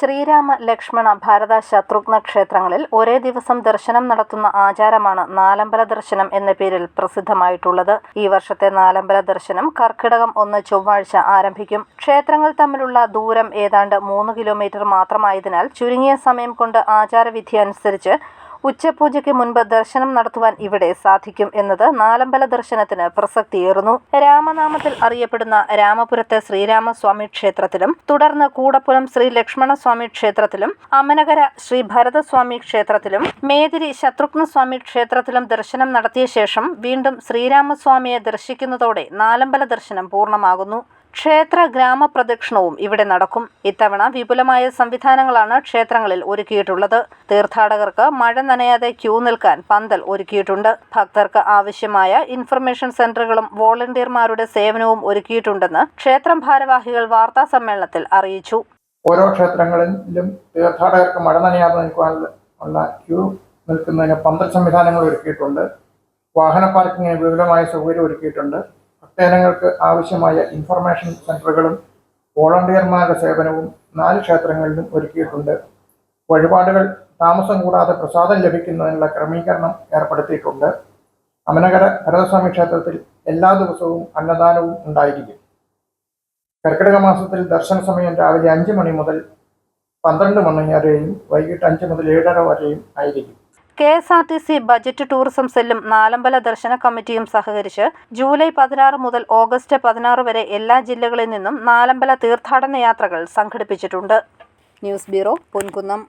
ശ്രീരാമ ലക്ഷ്മണ ഭാരത ശത്രുഘ്ന ക്ഷേത്രങ്ങളിൽ ഒരേ ദിവസം ദർശനം നടത്തുന്ന ആചാരമാണ് നാലമ്പല ദർശനം എന്ന പേരിൽ പ്രസിദ്ധമായിട്ടുള്ളത്. ഈ വർഷത്തെ നാലമ്പല ദർശനം കർക്കിടകം ഒന്ന് ചൊവ്വാഴ്ച ആരംഭിക്കും. ക്ഷേത്രങ്ങൾ തമ്മിലുള്ള ദൂരം ഏതാണ്ട് മൂന്ന് കിലോമീറ്റർ മാത്രമായതിനാൽ ചുരുങ്ങിയ സമയം കൊണ്ട് ആചാരവിധി അനുസരിച്ച് ഉച്ചപൂജയ്ക്ക് മുൻപ് ദർശനം നടത്തുവാൻ ഇവിടെ സാധിക്കും എന്നത് നാലമ്പല ദർശനത്തിന് പ്രസക്തിയേറുന്നു രാമനാമത്തിൽ അറിയപ്പെടുന്ന രാമപുരത്തെ ശ്രീരാമസ്വാമി ക്ഷേത്രത്തിലും തുടർന്ന് കൂടപ്പുലം ശ്രീ ലക്ഷ്മണസ്വാമി ക്ഷേത്രത്തിലും അമനകര ശ്രീ ഭരതസ്വാമി ക്ഷേത്രത്തിലും മേതിരി ശത്രുഘ്നസ്വാമി ക്ഷേത്രത്തിലും ദർശനം നടത്തിയ ശേഷം വീണ്ടും ശ്രീരാമസ്വാമിയെ ദർശിക്കുന്നതോടെ നാലമ്പല ദർശനം പൂർണമാകുന്നു. ക്ഷേത്ര ഗ്രാമപ്രദക്ഷിണവും ഇവിടെ നടക്കും. ഇത്തവണ വിപുലമായ സംവിധാനങ്ങളാണ് ക്ഷേത്രങ്ങളിൽ ഒരുക്കിയിട്ടുള്ളത്. തീർത്ഥാടകർക്ക് മഴ നനയാതെ ക്യൂ നിൽക്കാൻ പന്തൽ ഒരുക്കിയിട്ടുണ്ട്. ഭക്തർക്ക് ആവശ്യമായ ഇൻഫർമേഷൻ സെന്ററുകളും വോളണ്ടിയർമാരുടെ സേവനവും ഒരുക്കിയിട്ടുണ്ടെന്ന് ക്ഷേത്രം ഭാരവാഹികൾ വാർത്താ സമ്മേളനത്തിൽ അറിയിച്ചു. ഓരോ ക്ഷേത്രങ്ങളിലും തീർത്ഥാടകർക്ക് മഴ നനയാതെ നിൽക്കുവാനുള്ള ക്യൂ നിൽക്കുന്നതിന് പന്തൽ സംവിധാനങ്ങൾ ഒരുക്കിയിട്ടുണ്ട്. വാഹന പാർക്കിങ്ങിന് വിപുലമായ സൗകര്യം ഒരുക്കിയിട്ടുണ്ട്. ഭക്തജനങ്ങൾക്ക് ആവശ്യമായ ഇൻഫർമേഷൻ സെന്ററുകളും വോളണ്ടിയർമാരുടെ സേവനവും നാല് ക്ഷേത്രങ്ങളിലും ഒരുക്കിയിട്ടുണ്ട്. വഴിപാടുകൾ താമസം കൂടാതെ പ്രസാദം ലഭിക്കുന്നതിനുള്ള ക്രമീകരണം ഏർപ്പെടുത്തിയിട്ടുണ്ട്. അമനകര ഭരതസ്വാമി ക്ഷേത്രത്തിൽ എല്ലാ ദിവസവും അന്നദാനവും ഉണ്ടായിരിക്കും. കർക്കിടക മാസത്തിൽ ദർശന സമയം രാവിലെ അഞ്ച് മണി മുതൽ പന്ത്രണ്ട് മണി വരെയും വൈകിട്ട് അഞ്ച് മുതൽ ഏഴര വരെയും ആയിരിക്കും. K S R T C budget tourism സെല്ലും നാലമ്പല ദർശന കമ്മിറ്റിയും സഹകരിച്ച് ജൂലൈ പതിനാറ് മുതൽ ഓഗസ്റ്റ് പതിനാറ് വരെ എല്ലാ ജില്ലകളിൽ നിന്നും നാലമ്പല തീർത്ഥാടന യാത്രകൾ സംഘടിപ്പിച്ചിട്ടുണ്ട്. News bureau Ponkunnam.